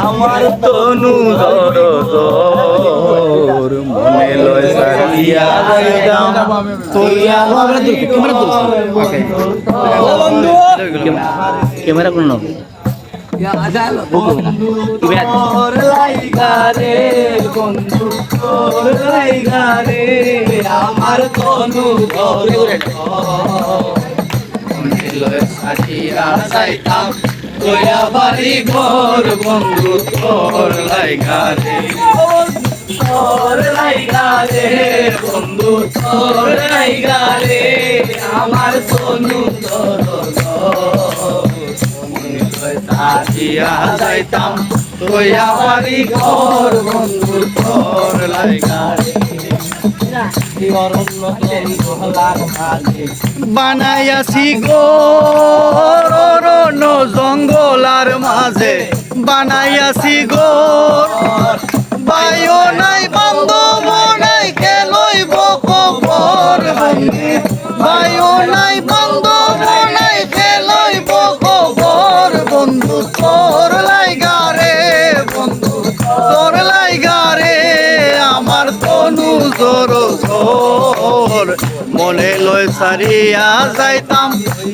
আমার তনু দর মনে লয় সারিয়া ক্যামেরা কোন আমার তনু সারিয়া যাইতাম তুইয়া বাড়ি বন্ধু তোর লাইগা রে। তোর লাইগা রে, বন্ধু তোর লাইগা রে। আমার সোনু তোর সাজিয়া যাইতাম আমারই ঘর বন্ধু তোর লাইগা রে। বানাইয়াছি গোর অরণ্য জঙ্গলার মাঝে। বানাইয়াছি গোর বায়ু নাই বান্ধব নাই খেলই বকবর বন্ধু বায়ু নাই বান্ধব জোর মনে লয় সারিয়া যাইতাম।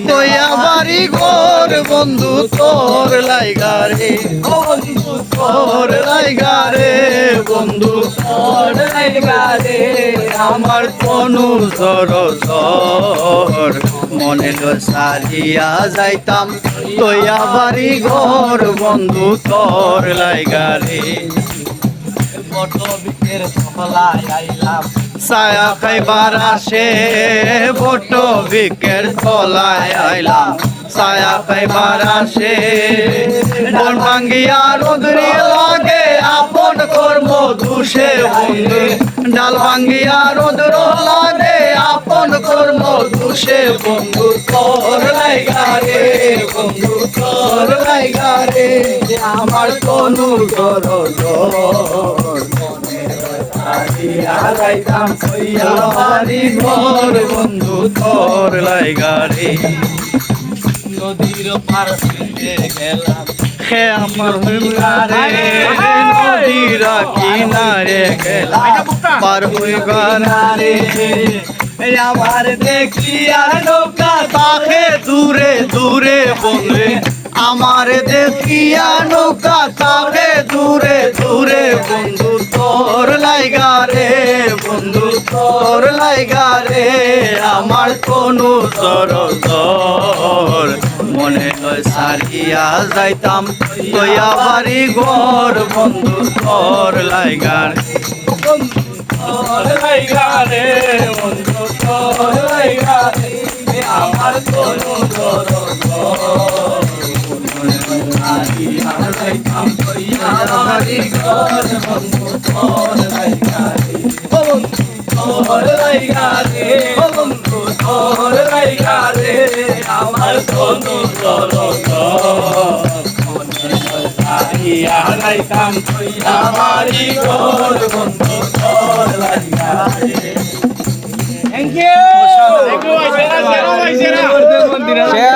তৈয়া বাড়ি ঘর, বন্ধু তোর লাইগা রে। ও বন্ধু তোর লাইগা রে, বন্ধু তোর লাইগা রে। আমার তনু জোর জোর মনে লয় সারিয়া যাইতাম। তৈয়া বাড়ি ঘর, বন্ধু তোর লাইগা রে। ছায়া খাইবার আসে বট বিকের তলায় আইলাম। ছায়া খাইবার আসে বন ভাঙ্গিয়া রোদরি লাগে, আপন কর্ম দুষে বন্ধু। ডাল ভাঙ্গিয়া রোদ্র লাগে, আপন কর্ম দুষে বন্ধু। তোর লাইগা রে বন্ধু, তোর লাইগা রে আমার তনু গর যাইতাম কইয়া বাড়ি ঘর বন্ধু তোর লাইগা রে। নদীর পার গেলাম হে আমার রে। নদীর কিনারে গেলাম পার হইবার রে। এই আমার দেখি আর নৌকা তাকে দূরে দূরে বলে আমার দেখিয়া নৌকা তাকে তোর লাইগা রে, আমার কোনো মনে হয় সারিয়া যাইতাম তৈয়া বাড়ি ঘর, বন্ধু তোর লাইগা তোর রে, বন্ধু তোর লাইগা আমার কোনো যাইতাম তোর তোর লাইগা রে বন্ধু তোর লাইগা রে আমার তনু সর সারিয়া যাইতাম তৈয়া বাড়ি ঘর বন্ধু তোর লাইগা রে সেরা সেরা